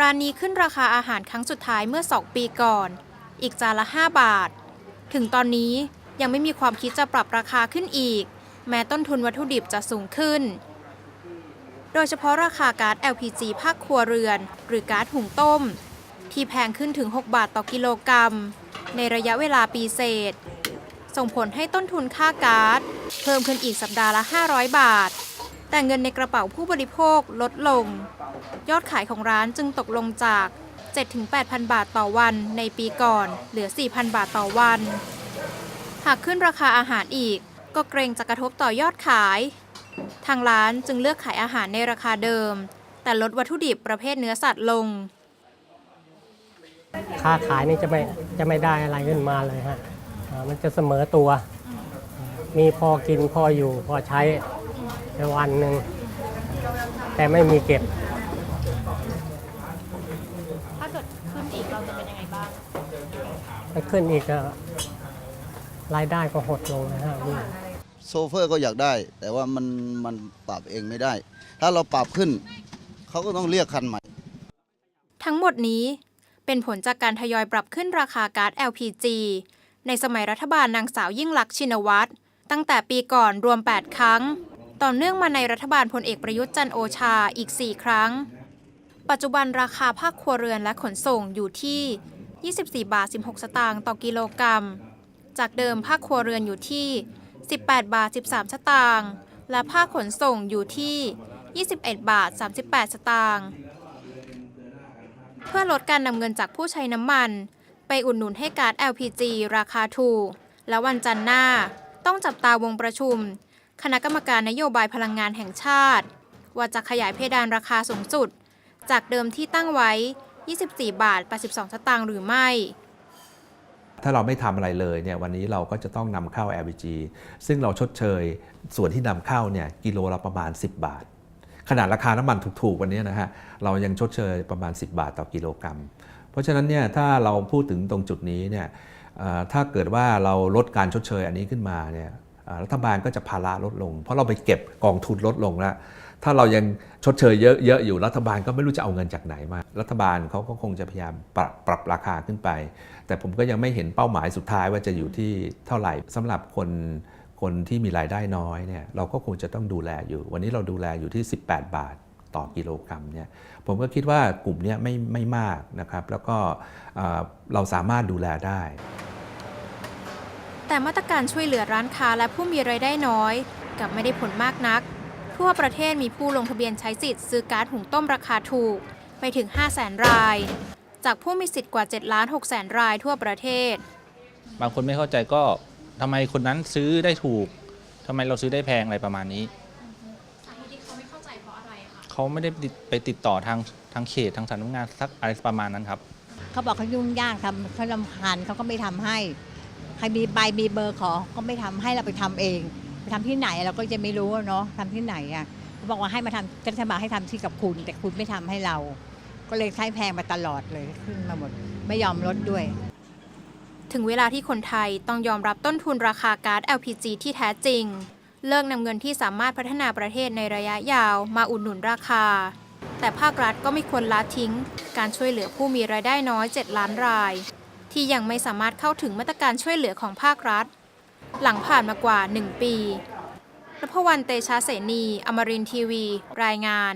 ร้านนี้ขึ้นราคาอาหารครั้งสุดท้ายเมื่อ 2 ปีก่อน อีกจานละ 5 บาท ถึงตอนนี้ยังไม่มีความคิดจะปรับราคาขึ้นอีก แม้ต้นทุนวัตถุดิบจะสูงขึ้น โดยเฉพาะราคาก๊าซ LPG ภาคครัวเรือน หรือก๊าซหุงต้ม ที่แพงขึ้นถึง 6 บาทต่อกิโลกรัม ในระยะเวลาปีเศษ ส่งผลให้ต้นทุนค่าก๊าซเพิ่มขึ้นอีกสัปดาห์ละ 500 บาท แต่เงินในกระเป๋าผู้บริโภคลดลง ยอดขายของร้านจึงตกลงจาก 7-8,000 บาทต่อวันในปีก่อน เหลือ 4,000 บาทต่อวัน หากขึ้นราคาอาหารอีก ก็เกรงจะกระทบต่อยอดขาย ทางร้านจึงเลือกขายอาหารในราคาเดิม แต่ลดวัตถุดิบประเภทเนื้อสัตว์ลง ค้าขายนี่จะไม่จะไม่ได้อะไรขึ้นมาเลยฮะอ่ามันจะเสมอตัว มีพอกินพออยู่พอใช้ ในวันหนึ่ง แต่ไม่มีเก็บ ถ้าเกิดขึ้นอีกเราจะเป็นยังไงบ้างถ้าขึ้นอีกก็รายได้ก็หดลงนะฮะพี่โซเฟอร์ก็อยากได้ แต่ว่ามันมันปรับเองไม่ได้ ถ้าเราปรับขึ้น เขาก็ต้องเรียกคันใหม่ ทั้งหมดนี้เป็นผลจากการทยอยปรับขึ้นราคาก๊าซ LPG ในสมัยรัฐบาลนางสาวยิ่งลักษณ์ชินวัตรตั้งแต่ปีก่อนรวม 8 ครั้ง ต่อเนื่องมาในรัฐบาลพลเอกประยุทธ์จันโอชาอีก 4 ครั้ง ปัจจุบันราคาภาคครัวเรือนและขนส่งอยู่ที่ 24 บาท 16 สตางค์ต่อกิโลกรัม จากเดิมภาคครัวเรือนอยู่ที่ 18 บาท 13 สตางค์และภาคขนส่งอยู่ที่ 21 บาท 38 สตางค์เพื่อลดการนำเงินจากผู้ใช้น้ำมัน ไปอุดหนุนให้กาซ LPG ราคาถูก และวันจันทร์หน้าต้องจับตาวงประชุม คณะกรรมการนโยบายพลังงานแห่งชาติ ว่าจะขยายเพดานราคาสูงสุด จากเดิมที่ตั้งไว้ 24 บาท 82 สตางค์หรือไม่ถ้าเราไม่ทำอะไรเลยเนี่ยวันนี้เราก็จะต้องนำเข้า LPG ซึ่งเราชดเชยส่วนที่นำเข้าเนี่ยกิโลละประมาณ 10 บาท ขนาดราคาน้ำมันถูกๆวันนี้นะฮะเรายังชดเชยประมาณ 10 บาทต่อกิโลกรัม เพราะฉะนั้นเนี่ยถ้าเราพูดถึงตรงจุดนี้เนี่ยถ้าเกิดว่าเราลดการชดเชยอันนี้ขึ้นมาเนี่ย รัฐบาลก็จะภาระลดลง เพราะเราไปเก็บกองทุนลดลงแล้วถ้าเรายังชดเชยเยอะๆอยู่รัฐบาลก็ไม่รู้จะเอาเงินจากไหนมา รัฐบาลเขาก็คงจะพยายามปรับปรับราคาขึ้นไป แต่ผมก็ยังไม่เห็นเป้าหมายสุดท้ายว่าจะอยู่ที่เท่าไหร่สำหรับคนคนที่มีรายได้น้อยเนี่ยเราก็คงจะต้องดูแลอยู่ วันนี้เราดูแลอยู่ที่ 18 บาทต่อกิโลกรัมเนี่ยผมก็คิดว่ากลุ่มเนี้ยไม่ไม่มากนะครับ แล้วก็เราสามารถดูแลได้ แต่มาตรการช่วยเหลือร้านค้าและผู้มีรายได้น้อยกลับไม่ได้ผลมากนัก ทั่วประเทศมีผู้ลงทะเบียนใช้สิทธิ์ซื้อก๊าซหุงต้มราคาถูกไปถึง 5 0 0 0 0 0ราย จากผู้มีสิทธิ์กว่า7ล้าน6แสนรายทั่วประเทศ บางคนไม่เข้าใจก็ทำไมคนนั้นซื้อได้ถูกทำไมเราซื้อได้แพงอะไรประมาณนี้สาเหตุที่เขาไม่เข้าใจเพราะอะไรคะเขาไม่ได้ติดไปติดต่อทางทางเขตทางสำนักงานสักอะไรประมาณนั้นครับ เขาบอกเขายุ่งยากทำเขาลำคาญเขาก็ไม่ทำให้ ใครมีใบมีเบอร์ขอก็ไม่ทำให้เราไปทำเอง ไปทำที่ไหนเราก็จะไม่รู้เนาะทำที่ไหนอะเขาบอกว่าให้มาทำรัฐบาลให้ทำที่กับคุณ แต่คุณไม่ทำให้เรา ก็เลยใช้แพงมาตลอดเลยขึ้นมาหมด ไม่ยอมลดด้วย ถึงเวลาที่คนไทยต้องยอมรับต้นทุนราคาก๊าซ LPG ที่แท้จริง เลิกนำเงินที่สามารถพัฒนาประเทศในระยะยาวมาอุดหนุนราคา แต่ภาครัฐก็ไม่ควรละทิ้ง การช่วยเหลือผู้มีรายได้น้อย 7 ล้านราย ที่ยังไม่สามารถเข้าถึงมาตรการช่วยเหลือของภาครัฐ หลังผ่านมากว่า 1 ปีนพวันเตชะเสนี อมรินทีวี รายงาน